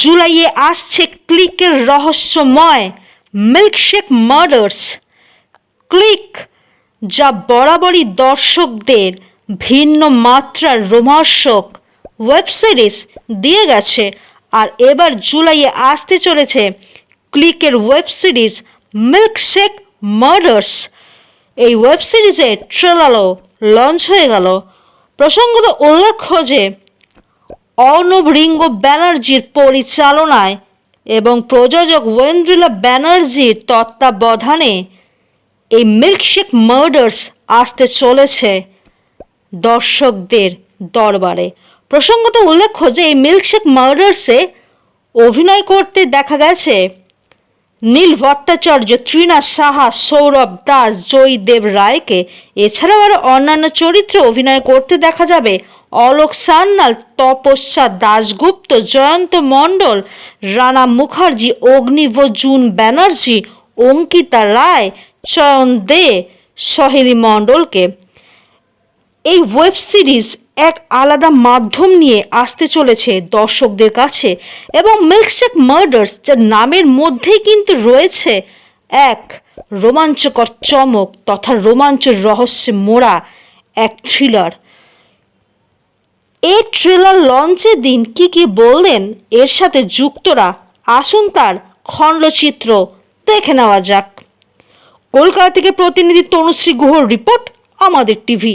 জুলাইয়ে আসছে ক্লিকের রহস্যময় মিল্কশেক মার্ডার্স। ক্লিক যা বরাবরই দর্শকদের ভিন্ন মাত্রার রোমার্শক ওয়েব সিরিজ দিয়ে গেছে আর এবার জুলাইয়ে আসতে চলেছে ক্লিকের ওয়েব সিরিজ মিল্কশেক মার্ডার্স। এই ওয়েব সিরিজের ট্রেলারও লঞ্চ হয়ে গেল। প্রসঙ্গত উল্লেখ্য যে অর্ণব রিঙ্গ ব্যানার্জির পরিচালনায় এবং প্রযোজক ওয়েন্দ্রিলা ব্যানার্জির তত্ত্বাবধানে এই মিল্কশেক মার্ডার্স আসতে চলেছে দর্শকদের দরবারে। প্রসঙ্গত উল্লেখ্য যে এই মিল্কশেক মার্ডার্সে অভিনয় করতে দেখা গেছে নীল ভট্টাচার্য তৃণা সাহা, সৌরভ দাস, জয়দেব রায়কে। এছাড়াও আরও অন্যান্য চরিত্রে অভিনয় করতে দেখা যাবে অলোক সান্যাল তপস্যা দাশগুপ্ত জয়ন্ত মণ্ডল, রানা মুখার্জি অগ্নিব জুন ব্যানার্জি, অঙ্কিতা রায়, চয়ন দে, সহেলি মণ্ডলকে। এই ওয়েব সিরিজ এক আলাদা মাধ্যম নিয়ে আসতে চলেছে দর্শকদের কাছে এবং মিল্কশেক মার্ডার্স, যার নামের মধ্যেই কিন্তু রয়েছে এক রোমাঞ্চকর চমক তথা রোমাঞ্চ রহস্যে মোড়া এক থ্রিলার। এই ট্রেলার লঞ্চের দিন কি কি বললেন? এর সাথে যুক্তরা আসুন তার খণ্ডচিত্র। দেখে নেওয়া যাক। কলকাতা থেকে প্রতিনিধি তনুশ্রী গুহর রিপোর্ট, আমাদের টিভি।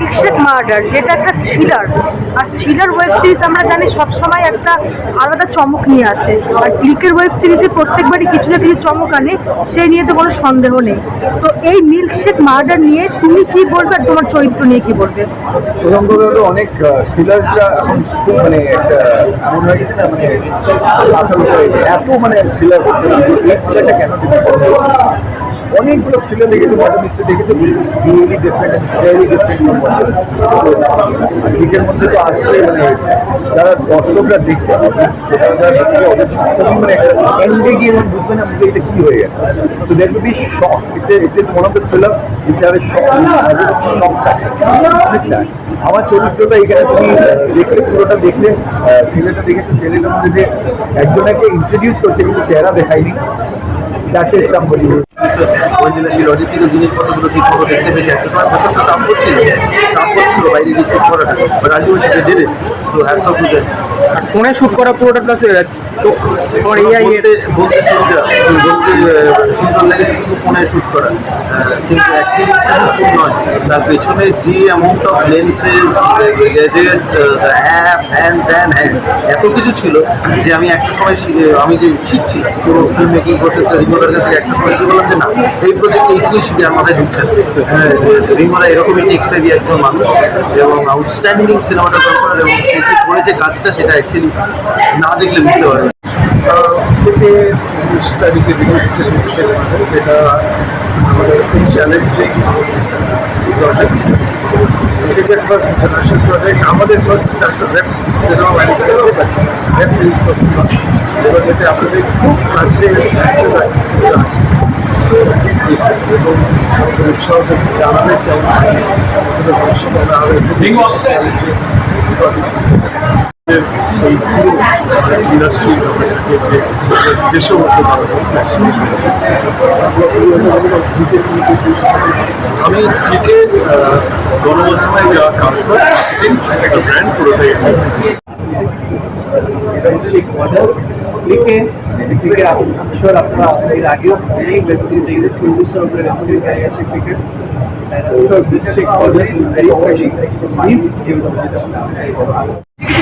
মিল্কশেক মার্ডার যেটা একটা থ্রিলার আর থ্রিলার ওয়েব সিরিজ আমরা জানি সবসময় একটা আলাদা চমক নিয়ে আসে। আর ক্লিকের ওয়েব সিরিজে প্রত্যেকবারই কিছু না কিছু চমক আনে, সে নিয়ে তো কোনো সন্দেহ নেই। তো এই মিল্কশেক মার্ডার নিয়ে তুমি কি বলবে আর তোমার চরিত্র নিয়ে কি বলবে? অনেক মানে মানে এত মানে? অনেকগুলো থ্রিলার দেখেছি মডার্ন মিস্টার দেখেছি ডিফারেন্ট ভেরি ডিফারেন্ট ক্রিকের মধ্যে তো মানে যারা দর্শকরা দেখতে মানে গিয়ে যখন বুঝবে না যে এটা হয়ে গেছে। তো be it's one of the thriller শক শক আমার চরিত্রটা এখানে তুমি দেখলে, পুরোটা দেখলে ছেলেটা দেখেছ, ছেলেটার মধ্যে যে একজনকে ইন্ট্রোডিউস করছে, কিন্তু চেহারা দেখায়নি। দ্যাট ইজ বলি ওই দিনে সেই লজিস্টিক্যাল জিনিসপত্রগুলো ঠিক মতো দেখতে পেয়েছে। একটা সময় প্রচণ্ড চাপ করছিল। চাপ করছিল বাইরে গিয়ে শুট করাটা। বাট আলটিমেটলি দেবে so hats off to them আর ফোনে শুট করা পুরোটা প্লাস তোমার এআই এর বলতে বলতে সুবিধা বলতে সুন্দর লেগেছে শুধু ফোনে শুট করা আহ, কিন্তু অ্যাকচুয়ালি শুধু নয় তার পেছনে যে amount of lenses gadgets app হ্যান ত্যান হ্যান এত কিছু ছিল যে আমি একটা সময় আমি যে শিখছি পুরো ফিল্ম মেকিং প্রসেসটা রিমোটার কাছে একটা সময় কি বললাম যে না এই প্রজেক্টে এইটুকুই শিখে আমার মাথায় ঢুকছে। হ্যাঁ রিমোটা এরকমই টেক্সারি একজন মানুষ এবং আউটস্ট্যান্ডিং সিনেমাটোগ্রাফার এবং সে কাজটা সেটা অ্যাকচুয়ালি না দেখলে বুঝতে পারবে। থেকে উনিশ তারিখে রিলিজ হচ্ছে যেটা আমাদের খুব challenging project cricket first international project আমাদের ফার্স্ট ইন্টারন্যাশনাল ওয়েব সিনেমা বানিয়ে ছিল ওয়েব সিরিজ প্রথম এবার যেতে আপনাদের খুব কাছে আছে এবং আমাদের উৎসাহ জানাবেন কেমন সেটা ভবিষ্যতে আমরা আরও একটু চ্যালেঞ্জিং প্রজেক্ট এই ইন্ডাস্ট্রি যে দেশেও হতে আমি ক্রিকেট গণমাধ্যমে যা কাজ হয় একটা ব্র্যান্ড পুরোটাই ক্রিকেট ক্রিকেট আপনারা এর আগেও অনেক ব্যক্তি দেখেছে চল্লিশটার উপরে রেফারি হয়ে গেছে ক্রিকেট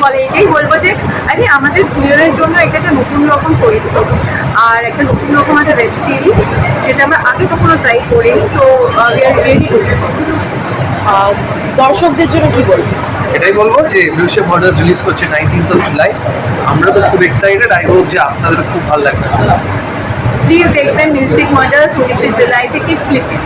বলে এটাই বলব যে আরে আমাদের দুজনের জন্য এটা একটা নতুন রকম চরিত্র আর একটা নতুন রকম একটা ওয়েব সিরিজ যেটা আমরা আগে কখনো ট্রাই করিনি তো উই আর রেডি টু দর্শকদের জন্য কি বলব? এটাই বলব যে মিউজিয়াম মডেলস রিলিজ করছে নাইনটিন্থ অফ জুলাই আমরা তো খুব এক্সাইটেড আই হোপ যে আপনাদের খুব ভালো লাগবে। প্লিজ দেখবেন মিউজিক মার্ডার উনিশে জুলাই থেকে ফ্লিপে